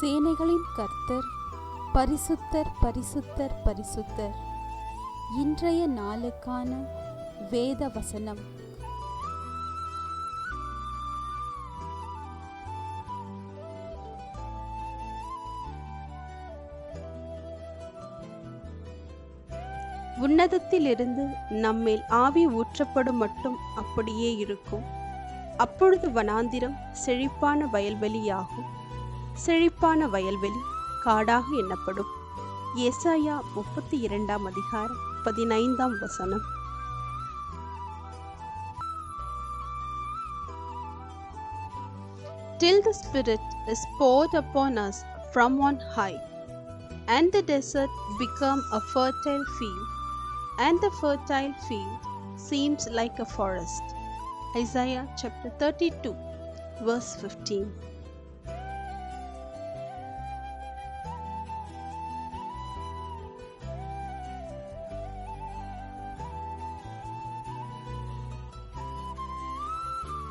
சேனைகளின் கர்த்தர் பரிசுத்தர் பரிசுத்தர் பரிசுத்தர். இன்றைய நாளுக்கான வேத வசனம். உன்னதத்திலிருந்து நம்மேல் ஆவி ஊற்றப்படும் மட்டும் அப்படியே இருக்கும். அப்பொழுது வனாந்திரம் செழிப்பான வயல்வெளியாகும். செழிப்பான வயல்வெளி காடாக எண்ணப்படும் ஏசாயா முப்பத்தி இரண்டாம் அதிகாரம் பதினைந்தாம் வசனம் Till the Spirit is poured upon us from on high, and the desert become a fertile field, and the fertile field seems like a forest. Isaiah chapter 32, verse 15.